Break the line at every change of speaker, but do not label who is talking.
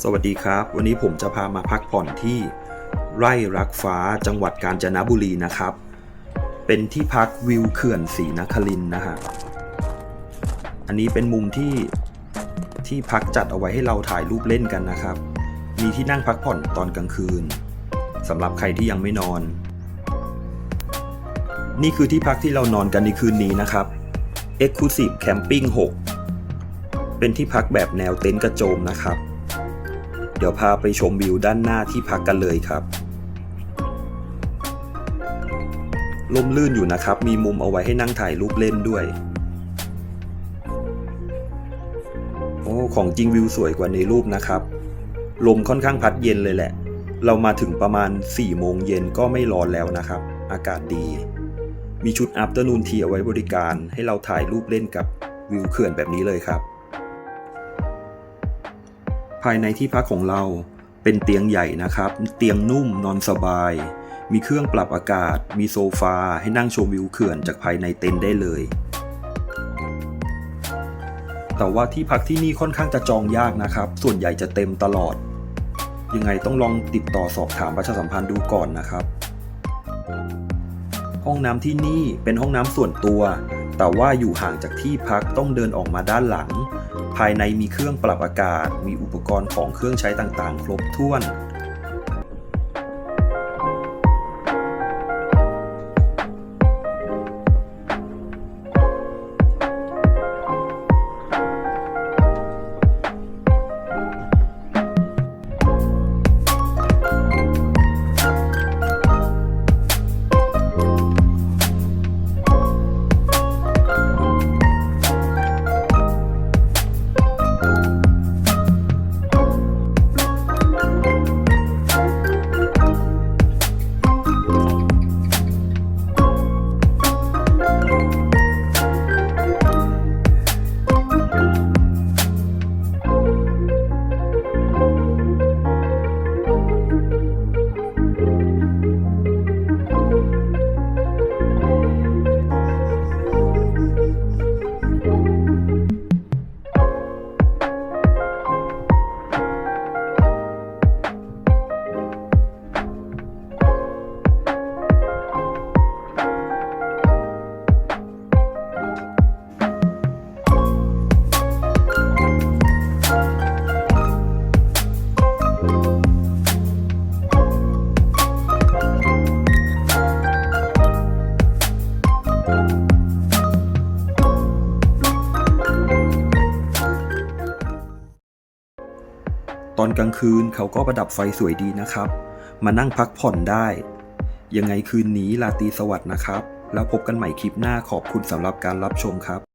สวัสดีครับ วันนี้ผมจะพามาพักผ่อนที่ไร่รักฟ้าจังหวัดกาญจนบุรีนะครับ เป็นที่พักวิวเขื่อนศรีนครินนะฮะอันนี้เป็นมุมที่ที่พักจัดเอาไว้ให้เราถ่ายรูปเล่นกันนะครับ มีที่นั่งพักผ่อนตอนกลางคืนสำหรับใครที่ยังไม่นอน นี่คือที่พักที่เรานอนกันในคืนนี้นะครับ Exclusive Camping 6 เป็นที่พักแบบแนวเต็นท์กระโจมนะครับ ดี๋ยวพาไปชมวิวด้านหน้าที่พักกันเลยครับลมลื่นอยู่นะครับ มีมุมเอาไว้ให้นั่งถ่ายรูปเล่นด้วย โอ้ ของจริงวิวสวยกว่าในรูปนะครับ ลมค่อนข้างพัดเย็นเลยแหละ เรามาถึงประมาณ 4 โมงเย็นก็ไม่ร้อนแล้วนะครับ อากาศดี มีชุด afternoon tea เอาไว้บริการให้เราถ่ายรูปเล่นกับวิวเขื่อนแบบนี้เลยครับ ภายในที่พักของเราเป็นเตียงใหญ่นะครับ เตียงนุ่มนอนสบาย มีเครื่องปรับอากาศ มีโซฟาให้นั่งชมวิวเขื่อนจากภายในเต็นท์ได้เลย แต่ว่าที่พักที่นี่ค่อนข้างจะจองยากนะครับ ส่วนใหญ่จะเต็มตลอด ยังไงต้องลองติดต่อสอบถามประชาสัมพันธ์ดูก่อนนะครับ ห้องน้ำที่นี่เป็นห้องน้ำส่วนตัว แต่ว่าอยู่ห่างจากที่พักต้องเดินออกมาด้านหลัง ภายในมีเครื่องปรับอากาศ มีอุปกรณ์ของเครื่องใช้ต่างๆ ครบถ้วน ตอนกลางคืนเขาก็ประดับไฟสวยดีนะครับ มานั่งพักผ่อนได้ ยังไงคืนนี้ลาตีสวัสดนะครับ แล้วพบกันใหม่คลิปหน้าขอบคุณสำหรับการรับชมครับ